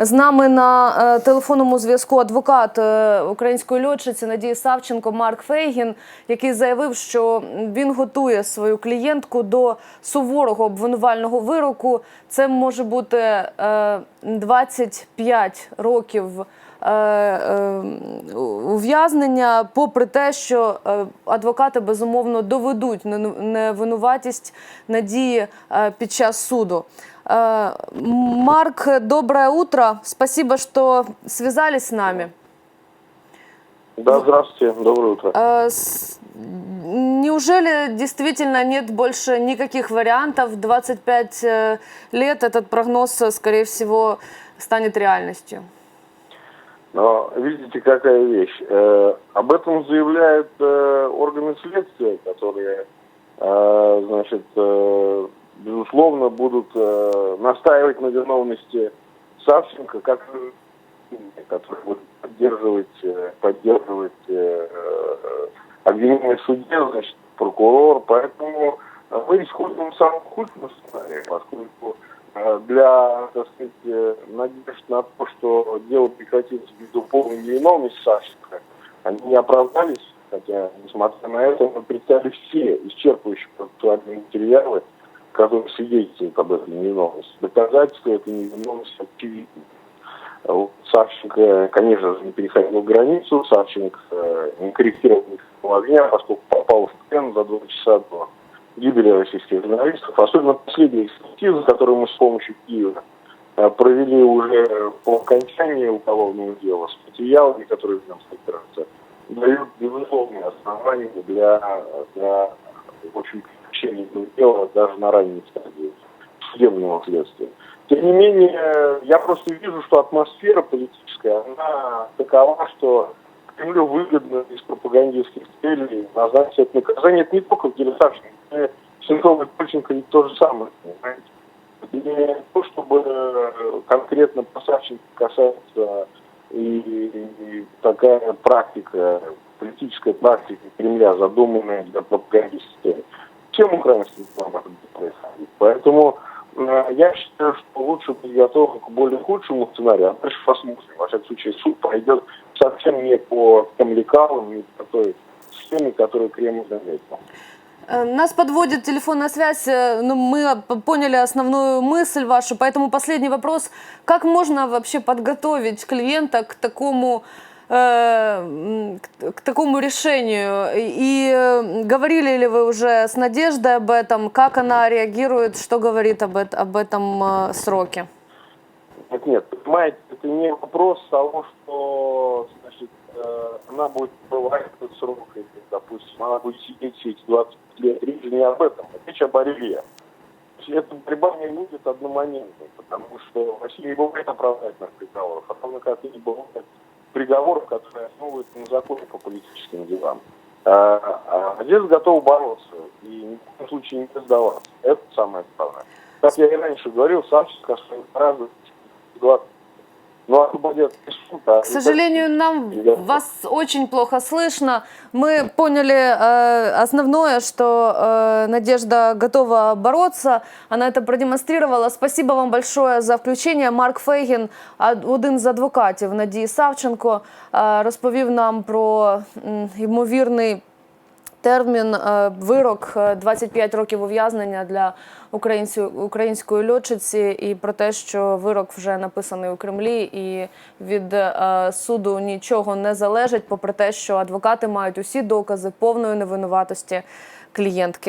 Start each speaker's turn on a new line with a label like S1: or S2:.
S1: З нами на е, телефонному зв'язку адвокат е, української льотчиці Надії Савченко Марк Фейгін, який заявив, що він готує свою клієнтку до суворого обвинувального вироку. Це може бути е, 25 років. е, е, Ув'язнення, попри те, що е, адвокати безумовно доведуть нену- невинуватість надії е, під час суду. Э, Марк, доброе утро. Спасибо, что связались с нами.
S2: Да, здравствуйте, доброе утро.
S1: Э, с- Неужели действительно нет больше никаких вариантов? 25 э, лет этот прогноз, э, скорее всего, станет реальностью.
S2: Но видите, какая вещь. Э, об этом заявляют э, органы следствия, которые, э, значит, э, безусловно, будут э, настаивать на виновности Савченко, как который будет поддерживать, э, поддерживать э, э, обвинение в суде, значит, прокурор. Поэтому э, мы исходим из самого худшего сценария, поскольку для, так сказать, э, надежд на то, что дело прекратится ввиду полной невиновности Савченко, они не оправдались, хотя, несмотря на это, мы представили все исчерпывающие процессуальные материалы, которые свидетельствуют об этой невиновности. Доказательства этой невиновности очевидны. Савченко, конечно же, не переходил границу, Савченко э, не корректировал никакого огня, поскольку попал в плен за два часа до гибели российских журналистов. Особенно последняя экспертиза, которую мы с помощью Киева э, провели уже по окончании уголовного дела с материалами, которые в нем содержатся, дают безусловные основания для, для в общем, этого дела даже на ранней стадии судебного следствия. Тем не менее, я просто вижу, что атмосфера политическая, она такова, что Кремлю выгодно из пропагандистских целей назначить это наказание. Это не только в деле Савченко, и Сенцова и Польченко ведь то же самое, не то, чтобы э, конкретно по Савченко касается и, и такая практика, политическая практика Кремля, задуманная для пропагандистских целей. Всем украинским будет происходить. Поэтому э, я считаю, что лучше готовым к более худшему сценарию, а дальше посмотрим. Во всяком случае, суд пойдет совсем не по тем лекалам, не по той схеме, которую Кремль заметил.
S1: Э, Нас подводит телефонная связь, э, но мы п- поняли основную мысль вашу, поэтому последний вопрос. Как можно вообще подготовить клиента к такому, э, к, такому решению? И говорили ли вы уже с Надеждой об этом? Как она реагирует? Что говорит об, об этом сроке?
S2: Нет, нет, понимаете, это не вопрос того, что, значит, э, она будет бывать этот срок, или, допустим, она будет сидеть все эти 20 лет. Речь не об этом, речь о борьбе. Эта борьба не будет одномоментной, потому что в России не бывает оправдательных приговоров, а равно как и не бывает приговоров, которые основываются на законе по политическим делам. А, а готова бороться и ни в коем случае не сдаваться. Это самое главное. Как я и раньше говорил, Савченко своим гораздо глаз. Но освободят из суда.
S1: К сожалению, нам
S2: Я-
S1: вас очень плохо слышно. Мы поняли э, основное, что э, Надежда готова бороться. Она это продемонстрировала. Спасибо вам большое за включення. Марк Фейгін, а- один з адвокатів Надії Савченко, е, розповів нам про м, ймовірний Термін, е, вирок е, 25 років ув'язнення для українців української льотчиці і про те, що вирок вже написаний у Кремлі, і від е, суду нічого не залежить, попри те, що адвокати мають усі докази повної невинуватості клієнтки.